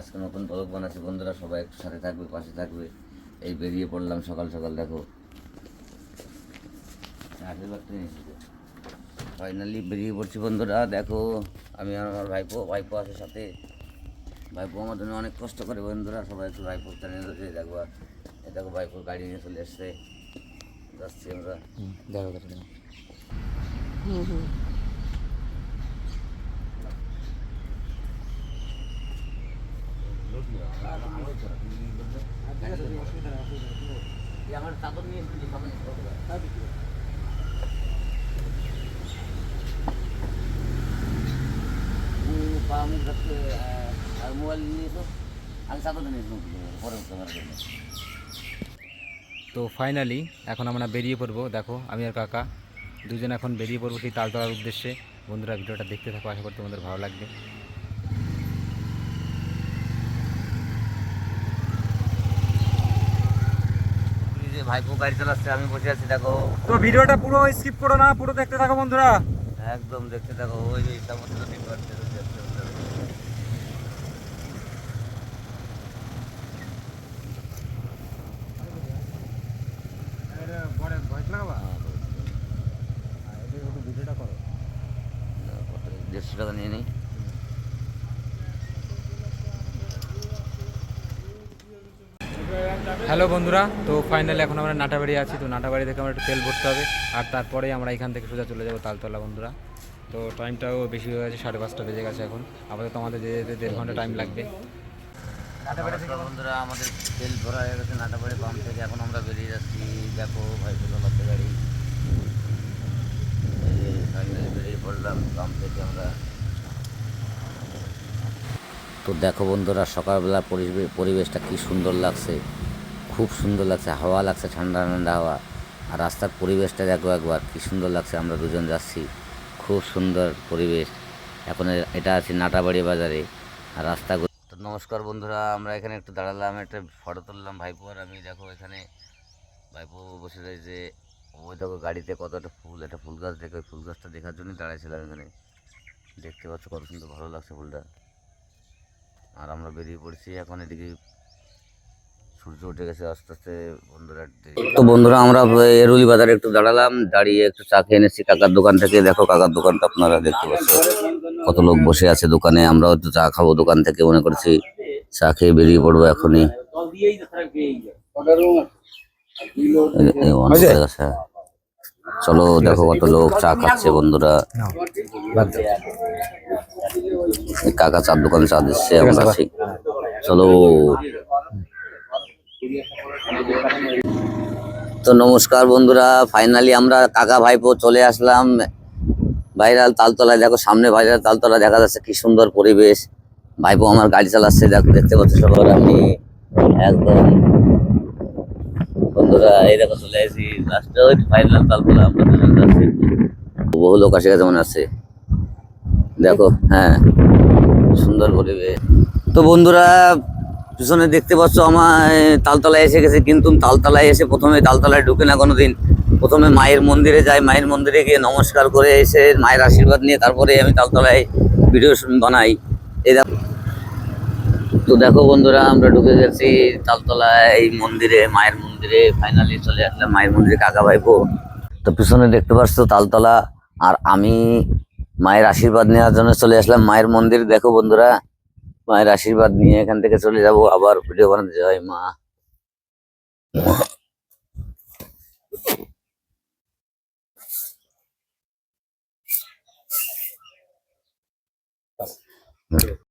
আজকে নতুন ব্লগ বানাচ্ছি। বন্ধুরা সবাই একটু সাথে থাকবে পাশে থাকবে। এই বেরিয়ে পড়লাম সকাল সকাল দেখো। আশীর্বাদটা ফাইনালি বেরিয়ে পড়ছি বন্ধুরা দেখো। আমি আর আমার ভাইপো ভাইপো আছে সাথে। ভাইপো আমার জন্য অনেক কষ্ট করে বন্ধুরা। সবাই একটু ভাইপোর চ্যানেল দেখো। এই দেখো ভাইপোর গাড়ি নিয়ে চলে এসছে। যাচ্ছি আমরা। দেখো দেখো দেখো। আর মোবাইল নিয়ে চাদরটা নিয়ে তো ফাইনালি এখন আমরা বেরিয়ে পড়ব। দেখো, আমি আর কাকা দুজন এখন বেরিয়ে পড়ব সেই তালতলার উদ্দেশ্যে। বন্ধুরা, ভিডিওটা দেখতে থাকো, আশা করি তোমাদের ভালো লাগবে। ভাইপো গাড়ি চালাচ্ছে আমি বসে আছি দেখো। তো ভিডিওটা পুরো স্কিপ করো না পুরো দেখতে থাকো বন্ধুরা। একদম দেখতে দেখো ওই যে মতো দেখতে পাচ্ছে দেড়শো টাকা নিয়ে নিই। হ্যালো বন্ধুরা তো ফাইনালি এখন আমরা নাটাবাড়ি আছি তো নাটাবাড়ি থেকে আমরা একটু তেল ভরতে হবে আর তারপরে আমরা এখান থেকে সোজা চলে যাব তালতলা বন্ধুরা। তো টাইমটাও বেশি হয়ে গেছে সাড়ে পাঁচটা বেজে গেছে এখন। আপাতত আমাদের যেতে যেতে দেড় ঘণ্টা টাইম লাগবে। বন্ধুরা আমাদের তেল ভরা হয়ে গেছে নাটাবাড়ি পাম্প থেকে। এখন আমরা বেরিয়ে যাচ্ছি দেখো ভাই গাড়ি। বেরিয়ে পড়লাম পাম্প থেকে আমরা তো দেখো বন্ধুরা, সকালবেলা পরিবেশ পরিবেশটা কি সুন্দর লাগছে। খুব সুন্দর লাগছে, হাওয়া লাগছে, ঠান্ডা ঠান্ডা হাওয়া। আর রাস্তার পরিবেশটা দেখো একবার, কি সুন্দর লাগছে, আমরা দুজন যাচ্ছি। খুব সুন্দর পরিবেশ। এখন এটা আছে নাটাবাড়ি বাজারে, আর রাস্তা তো নমস্কার বন্ধুরা, আমরা এখানে একটু দাঁড়ালাম, একটা ফটো তুললাম। ভাইপো আর আমি দেখো এখানে, ভাইপো বসে রয়েছে। ওই দেখো গাড়িতে কত একটা ফুল একটা ফুল গাছ দেখে ফুল গাছটা দেখার জন্যই দাঁড়াইছিলাম এখানে। দেখতে পাচ্ছ কত সুন্দর, ভালো লাগছে ফুলটা। আর আমরা বেরিয়ে পড়ছি। এখন এদিকে সূর্য উঠে গেছে আস্তে আস্তে। বন্ধুরা তো বন্ধুরা আমরা এরুলি বাজারে একটু দাঁড়ালাম দাঁড়িয়ে একটু চা খেয়ে এনেছি। কাকার দোকান থেকে দেখো কাকার দোকানটা আপনারা দেখতে পাচ্ছেন। কত লোক বসে আছে দোকানে। আমরাও একটু চা খাব দোকান থেকে মনে করছি। চা খেয়ে বেরিয়ে পড়ব এখনই। চলো দেখো কত লোক চা খাচ্ছে বন্ধুরা। কাকা চার দোকানে চা দিচ্ছে আমরা চলো। তো নমস্কার বন্ধুরা ফাইনালি আমরা কাকা ভাইপো চলে আসলাম। ভাইরাল তালতলায় দেখো সামনে ভাইরাল তালতলা দেখা যাচ্ছে কি সুন্দর পরিবেশ। ভাইপো আমার গাড়ি চালাচ্ছে দেখো দেখতে পাচ্ছ সবার আমি একদম। বন্ধুরা এই দেখো চলে আসি। লাস্টে ওই ফাইনাল তালতলা আমরা বহু লোক আসে গেছে মনে আছে দেখো হ্যাঁ। সুন্দর পরিবেশ তো বন্ধুরা, পিছনে দেখতে পাচ্ছ আমার তালতলায় এসে গেছে, কিন্তু তালতলায় এসে প্রথমে তালতলায় ঢুকে না কোনোদিন। প্রথমে মায়ের মন্দিরে যাই, মায়ের মন্দিরে গিয়ে নমস্কার করে এসে মায়ের আশীর্বাদ নিয়ে তারপরে আমি তালতলায় ভিডিও বানাই। এই দেখো। তো দেখো বন্ধুরা, আমরা ঢুকে গেছি তালতলায়, এই মন্দিরে, মায়ের মন্দিরে। ফাইনালি চলে আসলাম মায়ের মন্দিরে কাকা ভাইপো তো পিছনে দেখতে পাচ্ছ তালতলা, আর আমি মায়ের আশীর্বাদ নেওয়ার জন্য চলে আসলাম। মায়ের মন্দির, দেখো বন্ধুরা, মায়ের আশীর্বাদ নিয়ে এখান থেকে চলে যাব। আবার ভিডিও বানাতে জয় মা।